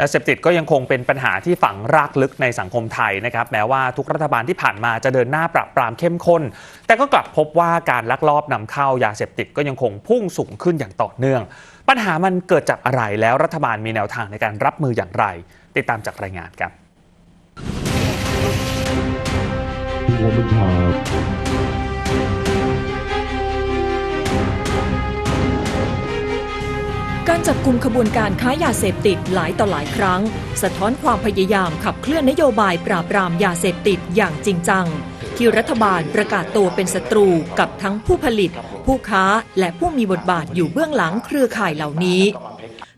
ยาเสพติดก็ยังคงเป็นปัญหาที่ฝังรากลึกในสังคมไทยนะครับแม้ว่าทุกรัฐบาลที่ผ่านมาจะเดินหน้าปราบปรามเข้มข้น แต่ก็กลับพบว่าการลักลอบนำเข้ายาเสพติดก็ยังคงพุ่งสูงขึ้นอย่างต่อเนื่อง ปัญหามันเกิดจากอะไรแล้วรัฐบาลมีแนวทางในการรับมืออย่างไร ติดตามจากรายงานครับ จับกลุ่มขบวนการค้ายาเสพติดหลายต่อหลายครั้ง สะท้อนความพยายามขับเคลื่อนนโยบายปราบปรามยาเสพติดอย่างจริงจัง ที่รัฐบาลประกาศตัวเป็นศัตรูกับทั้งผู้ผลิต ผู้ค้าและผู้มีบทบาทอยู่เบื้องหลังเครือข่ายเหล่านี้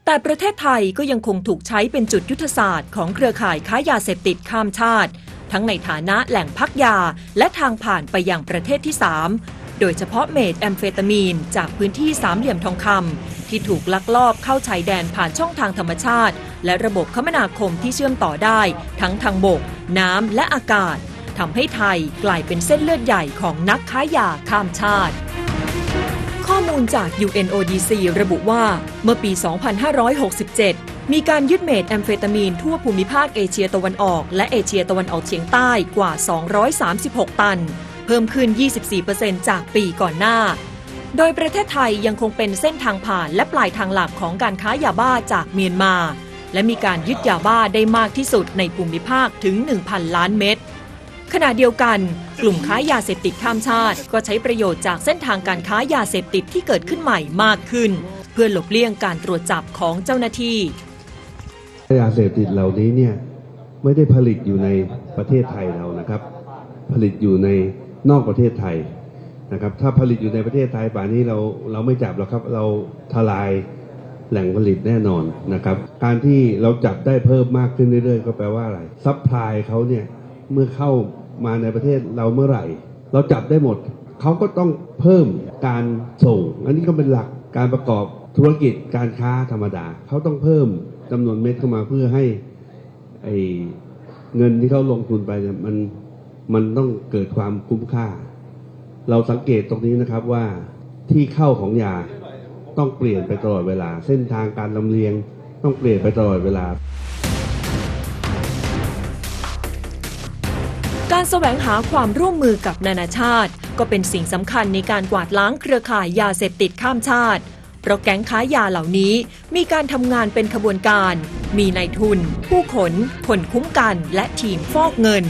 แต่ประเทศไทยก็ยังคงถูกใช้เป็นจุดยุทธศาสตร์ของเครือข่ายค้ายาเสพติดข้ามชาติ ทั้งในฐานะแหล่งพักยาและทางผ่านไปยังประเทศที่ 3 โดยเฉพาะเมทแอมเฟตามีน จากพื้นที่สามเหลี่ยมทองคำที่ถูกลักลอบเข้าชายแดนผ่านช่องทางธรรมชาติ และระบบคมนาคมที่เชื่อมต่อได้ ทั้งทางบก น้ำและอากาศทำให้ไทยกลายเป็นเส้นเลือดใหญ่ของนักค้ายาข้ามชาติ ข้อมูลจาก UNODC ระบุว่าเมื่อปี 2567มีการยึดเมทแอมเฟตามีนทั่วภูมิภาคเอเชียตะวันออก และเอเชียตะวันออกเฉียงใต้กว่า 236 ตัน เพิ่มขึ้น 24%จากปีก่อนหน้า โดยประเทศไทยยังคงเป็นเส้นทางผ่านและปลายทางหลักของการค้ายาบ้าจากเมียนมา และมีการยึดยาบ้าได้มากที่สุดในภูมิภาคถึง 1,000 ล้านเม็ดขณะเดียวกัน กลุ่มค้ายาเสพติดข้ามชาติ ก็ใช้ประโยชน์จากเส้นทางการค้ายาเสพติดที่เกิดขึ้นใหม่มากขึ้น เพื่อหลบเลี่ยงการตรวจจับของเจ้าหน้าที่ยาเสพติดเหล่านี้เนี่ยไม่ได้ผลิตอยู่ในประเทศไทยเรานะครับ ผลิตอยู่ใน นอกประเทศไทยนะครับ ถ้าผลิตอยู่ในประเทศไทยป่านนี้เราเราไม่จับหรอกครับ เราทลายแหล่งผลิตแน่นอนนะครับ การที่เราจับได้เพิ่มมากขึ้นเรื่อยๆ ก็แปลว่าอะไรซัพพลายเขาเนี่ยเมื่อเข้ามาในประเทศเราเมื่อไหร่ เราจับได้หมดเขาก็ต้องเพิ่มการส่ง อันนี้ก็เป็นหลักการประกอบธุรกิจการค้าธรรมดาเขาต้องเพิ่มจำนวนเม็ดเข้ามาเพื่อให้ไอ้เงินที่เขาลงทุนไปเนี่ยมัน มันต้องเกิดความคุ้มค่า เราสังเกตตรงนี้นะครับว่าที่เข้าของยาต้องเปลี่ยนไปตลอดเวลา เส้นทางการลำเลียงต้องเปลี่ยนไปตลอดเวลา การแสวงหาความร่วมมือกับนานาชาติ ก็เป็นสิ่งสำคัญในการกวาดล้างเครือข่ายยาเสพติดข้ามชาติ เพราะแก๊งค้ายาเหล่านี้มีการทำงานเป็นขบวนการ มีนายทุน ผู้ขน คนคุ้มกัน และทีมฟอกเงิน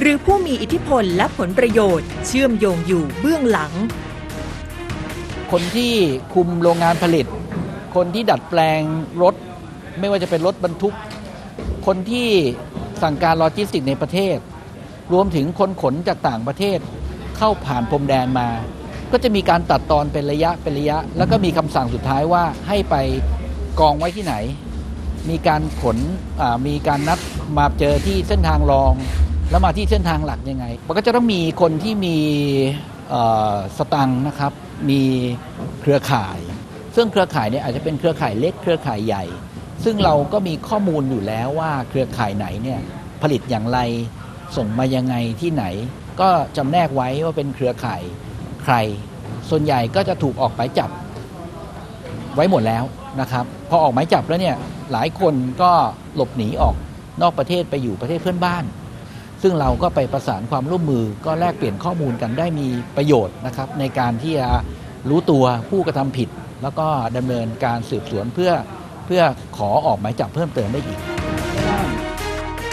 หรือผู้มีอิทธิพลและผลประโยชน์ เชื่อมโยงอยู่เบื้องหลัง คนที่คุมโรงงานผลิต คนที่ดัดแปลงรถ ไม่ว่าจะเป็นรถบรรทุก คนที่สั่งการโลจิสติกส์ในประเทศ รวมถึงคนขนจากต่างประเทศเข้าผ่านพรมแดนมา ก็จะมีการตัดตอนเป็นระยะเป็นระยะ แล้วก็มีคำสั่งสุดท้ายว่าให้ไปกองไว้ที่ไหน มีการขนมีการนัดมาเจอที่เส้นทางรอง แล้วมาที่เส้นทางหลักยังไง มันก็จะต้องมีคนที่มีสตังค์นะครับ มีเครือข่าย ซึ่งเครือข่ายเนี่ยอาจจะเป็นเครือข่ายเล็กเครือข่ายใหญ่ ซึ่งเราก็มีข้อมูลอยู่แล้วว่าเครือข่ายไหนเนี่ยผลิตอย่างไรส่งมายังไงที่ไหน ก็จำแนกไว้ว่าเป็นเครือข่ายใคร ส่วนใหญ่ก็จะถูกออกหมายจับไว้หมดแล้วนะครับพอออกหมายจับแล้วเนี่ยหลายคนก็หลบหนีออกนอกประเทศไปอยู่ประเทศเพื่อนบ้าน ซึ่งเราก็ไปประสานความร่วมมือก็แลกเปลี่ยนข้อมูลกันได้มีประโยชน์นะครับในการที่จะรู้ตัวผู้กระทำผิด แล้วก็ดำเนินการสืบสวนเพื่อเพื่อขอออกหมายจับเพิ่มเติมได้อีก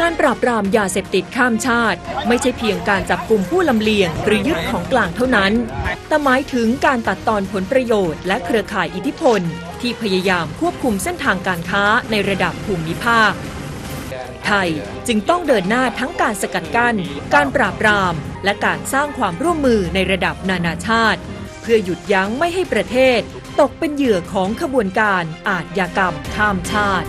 การปราบปรามยาเสพติดข้ามชาติ ไม่ใช่เพียงการจับกลุ่มผู้ลำเลียง หรือยึดของกลางเท่านั้น แต่หมายถึงการตัดตอนผลประโยชน์ และเครือข่ายอิทธิพล ที่พยายามควบคุมเส้นทางการค้าในระดับภูมิภาค ไทย จึงต้องเดินหน้าทั้งการสกัดกั้น การปราบปราม และการสร้างความร่วมมือในระดับนานาชาติ เพื่อหยุดยั้งไม่ให้ประเทศ ตกเป็นเหยื่อของขบวนการอาทยากรรมข้ามชาติ